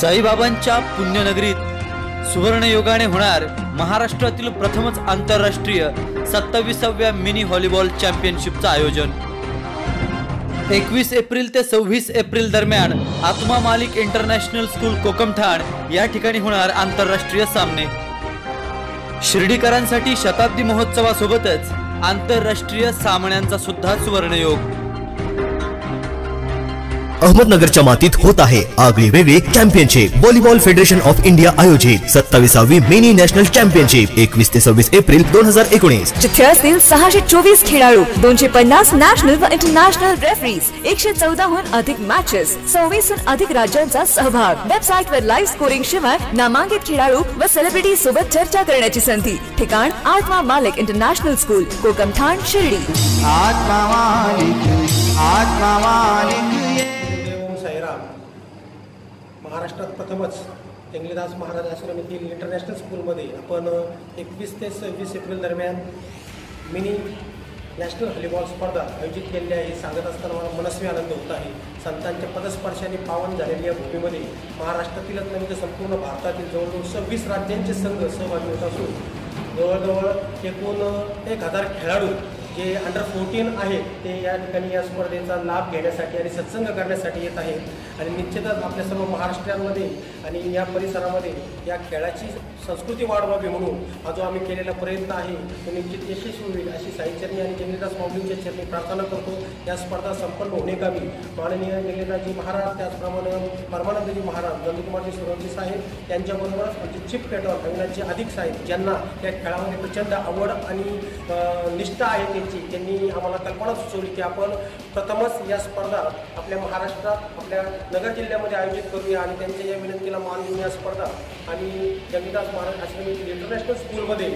साईबाबांच्या पुण्यनगरीत सुवर्णयोगाने होणार महाराष्ट्रातील प्रथमच आंतरराष्ट्रीय सत्ताविसाव्या मिनी व्हॉलीबॉल चॅम्पियनशिपचं आयोजन. एकवीस एप्रिल ते सव्वीस एप्रिल दरम्यान आत्मा मालिक इंटरनॅशनल स्कूल कोकमठाण या ठिकाणी होणार आंतरराष्ट्रीय सामने. शिर्डीकरांसाठी शताब्दी महोत्सवासोबतच आंतरराष्ट्रीय सामन्यांचा सुद्धा सुवर्णयोग. अहमदनगरच्या मातीत होत आहे आगळी वेगळी championship. Volleyball federation of India आयोजित सत्तावीसावी मिनी नॅशनल चॅम्पियनशिप. एकवीस ते सव्वीस एप्रिल दोन हजार एकोणीस. जिथे असतील सहाशे चोवीस खेळाडू दोनशे पन्नास नॅशनल व इंटरनॅशनल रेफरीज एकशे चौदाहून अधिक मॅचेस सव्वीसहून अधिक राज्यांचा सहभाग. वेबसाईट वर लाईव्ह स्कोरिंग शिवाय नामांकित खेळाडू व सेलिब्रिटी सोबत चर्चा करण्याची संधी. ठिकाण आत्मा मालिक इंटरनॅशनल स्कूल कोकमठाण शिर्डी. आत्मा मालिक आत्मा मालिक. महाराष्ट्रात प्रथमच तेंगलीदास महाराज आश्रम येथील इंटरनॅशनल स्कूलमध्ये आपण एकवीस ते सव्वीस एप्रिल दरम्यान मिनी नॅशनल व्हॉलीबॉल स्पर्धा आयोजित केलेली आहे. सांगत असताना मला मनस्वी आनंद होत आहे. संतांच्या पदस्पर्शाने पावन झालेल्या या भूमीमध्ये महाराष्ट्रातीलच नव्हे म्हणजे तर संपूर्ण भारतातील जवळजवळ सव्वीस राज्यांचे संघ सहभागी होत असून जवळजवळ एकूण एक हजार खेळाडू जे अंडर फोर्टीन आहेत ते या ठिकाणी या स्पर्धेचा लाभ घेण्यासाठी आणि सत्संग करण्यासाठी येत आहेत आणि निश्चितच आपल्या सर्व महाराष्ट्रामध्ये आणि या परिसरामध्ये या खेळाची संस्कृती वाढवावी म्हणून हा जो आम्ही केलेला प्रयत्न आहे तो निश्चित यशस्वी होईल अशी साईचरणी आणि जंगलीदास माऊलींच्या चरणी प्रार्थना करतो. या स्पर्धा संपन्न होणेकामी माननीय जंगलीदासजी महाराज त्याचप्रमाणे परमानंदजी महाराज नंदकुमारजी सुरवजी साहेब यांच्याबरोबरच म्हणजे चिप पेटॉल अविनाथजी अधिक साहेब ज्यांना या खेळामध्ये प्रचंड आवड आणि निष्ठा आहे त्यांची त्यांनी आम्हाला कल्पना सुचवली की आपण प्रथमच या स्पर्धा आपल्या महाराष्ट्रात आपल्या नगर जिल्ह्यामध्ये आयोजित करूया आणि त्यांच्या या विनंतीला मान देऊन या स्पर्धा आणि जगविकास महाराज आश्रम इंटरनॅशनल स्कूलमध्ये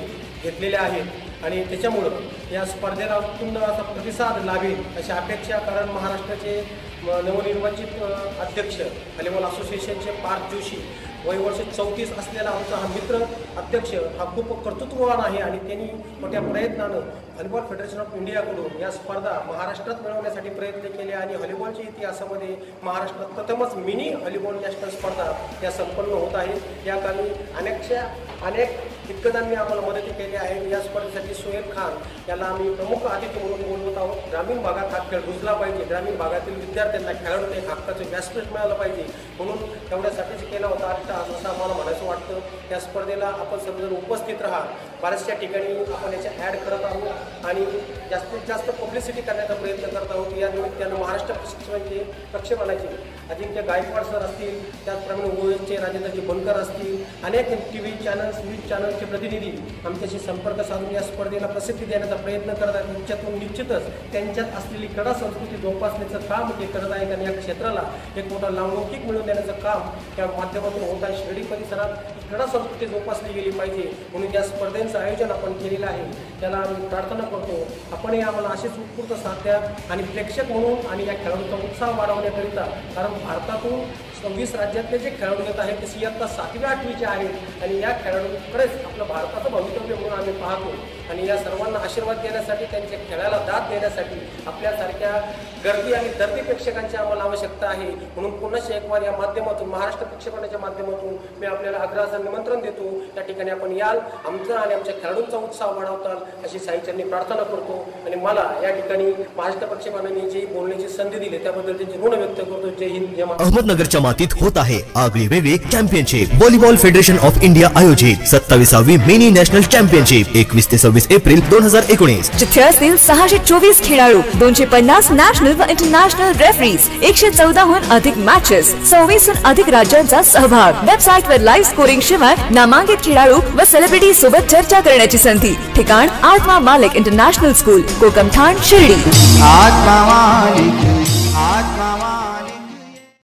घेतलेल्या आहेत. आणि त्याच्यामुळं या स्पर्धेला उत्तुंग असा प्रतिसाद लाभेल अशी अपेक्षा कारण महाराष्ट्राचे नवनिर्वाचित अध्यक्ष व्हॉलीबॉल असोसिएशनचे पार्थ जोशी वय वर्ष चौतीस असलेला आमचा हा मित्र अध्यक्ष हा खूप कर्तृत्ववान आहे आणि त्यांनी मोठ्या प्रयत्नानं व्हॉलीबॉल फेडरेशन ऑफ इंडियाकडून या स्पर्धा महाराष्ट्रात मिळवण्यासाठी प्रयत्न केले आणि व्हॉलीबॉलच्या इतिहासामध्ये महाराष्ट्रात प्रथमच मिनी व्हॉलीबॉल नॅशनल स्पर्धा या संपन्न होत आहेत या कामी अनेकशा अनेक दिग्गजांनी आम्हाला मदती केली आहे या स्पर्धेसाठी सोहेल खान याला आम्ही प्रमुख अतिथी म्हणून बोलवत आहोत. ग्रामीण भागात हा खेळ रुजला पाहिजे. ग्रामीण भागातील विद्यार्थ्यांना खेळाडूला एक हक्काचं व्यासपीठ मिळालं पाहिजे म्हणून तेवढ्यासाठीच केला होता. आजचा असं आम्हाला म्हणायचं वाटतं. या स्पर्धेला आपण सर्वजण उपस्थित राहा. बऱ्याचशा ठिकाणी आपण याच्या ॲड करत आहोत आणि जास्तीत जास्त पब्लिसिटी करण्याचा प्रयत्न करत आहोत. या निमित्तानं महाराष्ट्र प्रशिक्षणाचे प्रक्षेपणाची अजिंक्य गायकवाड सर असतील त्याचप्रमाणे ओएसचे राजेंद्रजी बनकर असतील अनेक टी व्ही चॅनल्स न्यूज चॅनलचे प्रतिनिधी आमच्याशी संपर्क साधून या स्पर्धेला प्रसिद्धी देण्याचा प्रयत्न करत आहेत. त्यांच्यातून निश्चितच त्यांच्यात असलेली कडा संस्कृती जोपासण्याचं काम ते करत आहेत आणि या क्षेत्राला एक मोठा लावलौकिक मिळवून देण्याचं काम या माध्यमातून होत आहे. शिर्डी परिसरात कडा संस्कृती जोपासली गेली पाहिजे म्हणून या स्पर्धेचं आयोजन आपण केलेलं आहे. त्याला आम्ही प्रार्थना करतो. आपणही आम्हाला असेच उत्स्फूर्त साध्या आणि प्रेक्षक म्हणून आणि या खेळाडूंचा उत्साह वाढवण्याकरिता कारण 알았다고? सव्वीस राज्यातले जे खेळाडू येत आहेत ते इयत्ता सातव्या आठवीचे आहेत. आणि या खेळाडूंकडेच आपलं भारताचं भवितव्य म्हणून आम्ही पाहतो. आणि या सर्वांना आशीर्वाद देण्यासाठी त्यांच्या खेळाला दाद देण्यासाठी आपल्यासारख्या गर्दी आणि दर्दी प्रेक्षकांची आम्हाला आवश्यकता आहे. म्हणून पुन्हा एकवार या माध्यमातून महाराष्ट्र प्रक्षेपणाच्या माध्यमातून मी आपल्याला आग्रहाचं निमंत्रण देतो. त्या ठिकाणी आपण याल. आमचा आणि आमच्या खेळाडूंचा उत्साह वाढवताल अशी साईचरणी प्रार्थना करतो. आणि मला या ठिकाणी महाराष्ट्र प्रक्षेपणाने जी बोलण्याची संधी दिली त्याबद्दल त्यांची ऋण व्यक्त करतो. जय हिंद जय अहमदनगरच्या मातीत होत आहे. आगळी वेगळी championship volleyball federation of India आयोजित सत्तावीसावी मिनी नॅशनल चॅम्पियनशिप एकवीस ते सव्वीस एप्रिल दोन हजार एकोणीस. जिथे असतील सहाशे चोवीस खेळाडू दोनशे पन्नास नॅशनल व इंटरनॅशनल रेफरीज एकशे चौदाहून अधिक मॅचेस सव्वीसहून अधिक राज्यांचा सहभाग. वेबसाईट वर लाईव्ह स्कोरिंग शिवाय नामांकित खेळाडू व सेलिब्रिटी सोबत चर्चा करण्याची संधी. ठिकाण आत्मा मालिक इंटरनॅशनल स्कूल कोकमठाण शिर्डी. आत्मा मालिक आत्मा मालिक.